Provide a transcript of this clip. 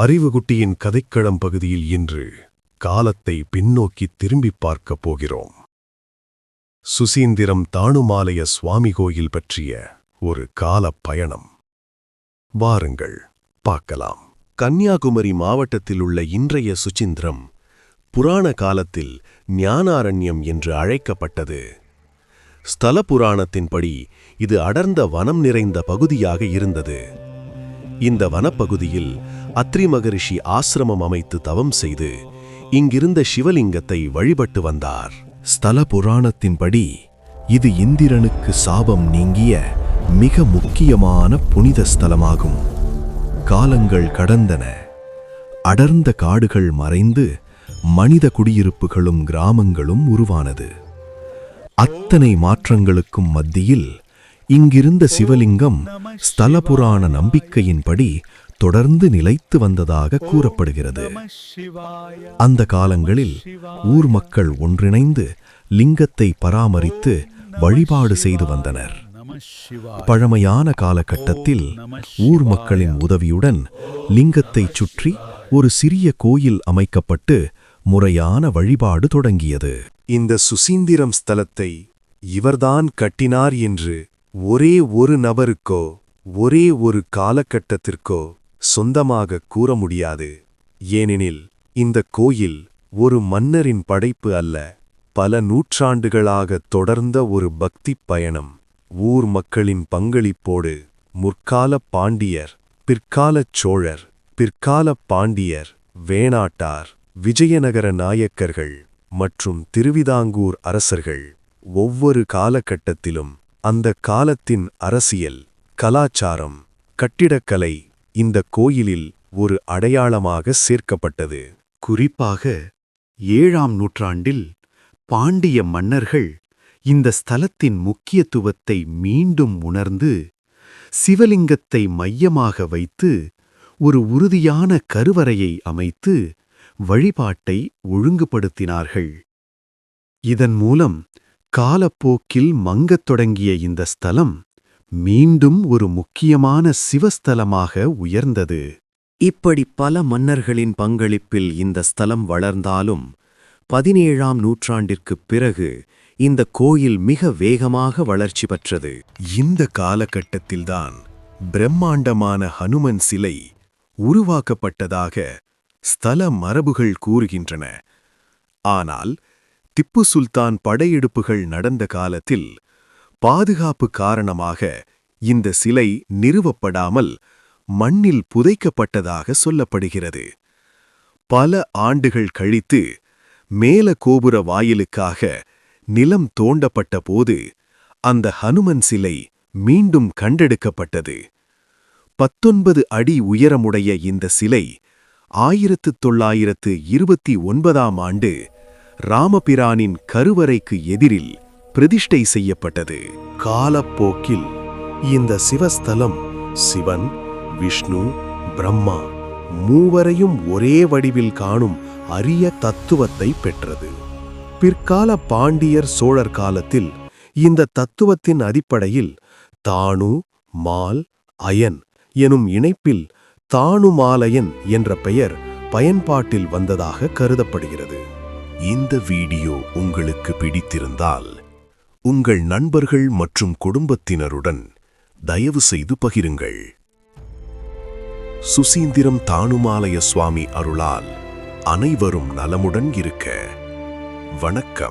அறிவுகுட்டியின் கதைக்களம் பகுதியில் இன்று காலத்தை பின்னோக்கி திரும்பி பார்க்கப் போகிறோம். சுசீந்திரம் தானுமாலய சுவாமி கோயில் பற்றிய ஒரு காலப் பயணம். வாருங்கள் பார்க்கலாம். கன்னியாகுமரி மாவட்டத்தில் உள்ள இன்றைய சுசீந்திரம் புராண காலத்தில் ஞானாரண்யம் என்று அழைக்கப்பட்டது. ஸ்தல புராணத்தின்படி இது அடர்ந்த வனம் நிறைந்த பகுதியாக இருந்தது. இந்த வனப்பகுதியில் அத்ரி மகரிஷி ஆசிரமம் அமைத்து தவம் செய்து இங்கிருந்த சிவலிங்கத்தை வழிபட்டு வந்தார். ஸ்தல புராணத்தின்படி இது இந்திரனுக்கு சாபம் நீங்கிய மிக முக்கியமான புனித ஸ்தலமாகும். காலங்கள் கடந்தன. அடர்ந்த காடுகள் மறைந்து மனித குடியிருப்புகளும் கிராமங்களும் உருவானது. அத்தனை மாற்றங்களுக்கும் மத்தியில் இங்கிருந்த சிவலிங்கம் ஸ்தல புராண நம்பிக்கையின்படி தொடர்ந்து நிலைத்து வந்ததாக கூறப்படுகிறது. அந்த காலங்களில் ஊர் மக்கள் ஒன்றிணைந்து லிங்கத்தை பராமரித்து வழிபாடு செய்து வந்தனர். பழமையான காலகட்டத்தில் ஊர் மக்களின் உதவியுடன் லிங்கத்தைச் சுற்றி ஒரு சிறிய கோயில் அமைக்கப்பட்டு முறையான வழிபாடு தொடங்கியது. இந்த சுசீந்திரம் ஸ்தலத்தை இவர்தான் கட்டினார் என்று ஒரே ஒரு நபருக்கோ ஒரே ஒரு காலகட்டத்திற்கோ சொந்தமாக கூற முடியாது. ஏனெனில் இந்த கோயில் ஒரு மன்னரின் படைப்பு அல்ல பல நூற்றாண்டுகளாக தொடர்ந்த ஒரு பக்திப் பயணம். ஊர் மக்களின் பங்களிப்போடு முற்கால பாண்டியர் பிற்காலச் சோழர் பிற்கால பாண்டியர் வேணாட்டார் விஜயநகர நாயக்கர்கள் மற்றும் திருவிதாங்கூர் அரசர்கள் ஒவ்வொரு காலகட்டத்திலும் அந்த காலத்தின் அரசியல் கலாச்சாரம் கட்டிடக்கலை இந்த கோயிலில் ஒரு அடையாளமாக சேர்க்கப்பட்டது. குறிப்பாக ஏழாம் நூற்றாண்டில் பாண்டிய மன்னர்கள் இந்த ஸ்தலத்தின் முக்கியத்துவத்தை மீண்டும் உணர்ந்து சிவலிங்கத்தை மையமாக வைத்து ஒரு உறுதியான கருவறையை அமைத்து வழிபாட்டை ஒழுங்குபடுத்தினார்கள். இதன் மூலம் காலப்போக்கில் மங்கத் தொடங்கிய இந்த ஸ்தலம் மீண்டும் ஒரு முக்கியமான சிவஸ்தலமாக உயர்ந்தது. இப்படி பல மன்னர்களின் பங்களிப்பில் இந்த ஸ்தலம் வளர்ந்தாலும் பதினேழாம் நூற்றாண்டிற்குப் பிறகு இந்த கோயில் மிக வேகமாக வளர்ச்சி பெற்றது. இந்த காலகட்டத்தில்தான் பிரம்மாண்டமான ஹனுமன் சிலை உருவாக்கப்பட்டதாக ஸ்தல மரபுகள் கூறுகின்றன. ஆனால் திப்பு சுல்தான் படையெடுப்புகள் நடந்த காலத்தில் பாதுகாப்பு காரணமாக இந்த சிலை நிறுவப்படாமல் மண்ணில் புதைக்கப்பட்டதாக சொல்லப்படுகிறது. பல ஆண்டுகள் கழித்து மேல கோபுர வாயிலுக்காக நிலம் தோண்டப்பட்ட போது அந்த ஹனுமன் சிலை மீண்டும் கண்டெடுக்கப்பட்டது. பத்தொன்பது அடி உயரமுடைய இந்த சிலை ஆயிரத்து தொள்ளாயிரத்து இருபத்தி ஒன்பதாம் ஆண்டு ராமபிரானின் கருவறைக்கு எதிரில் பிரதிஷ்டை செய்யப்பட்டது. காலப்போக்கில் இந்த சிவஸ்தலம் சிவன் விஷ்ணு பிரம்மா மூவரையும் ஒரே வடிவில் காணும் அரிய தத்துவத்தை பெற்றது. பிற்கால பாண்டியர் சோழர் காலத்தில் இந்த தத்துவத்தின் அடிப்படையில் தானு மால் அயன் எனும் இணைப்பில் தானுமாலயன் என்ற பெயர் பயன்பாட்டில் வந்ததாக கருதப்படுகிறது. இந்த வீடியோ உங்களுக்கு பிடித்திருந்தால் உங்கள் நண்பர்கள் மற்றும் குடும்பத்தினருடன் தயவு செய்து பகிருங்கள். சுசீந்திரம் தானுமாலய சுவாமி அருளால் அனைவரும் நலமுடன் இருக்க. வணக்கம்.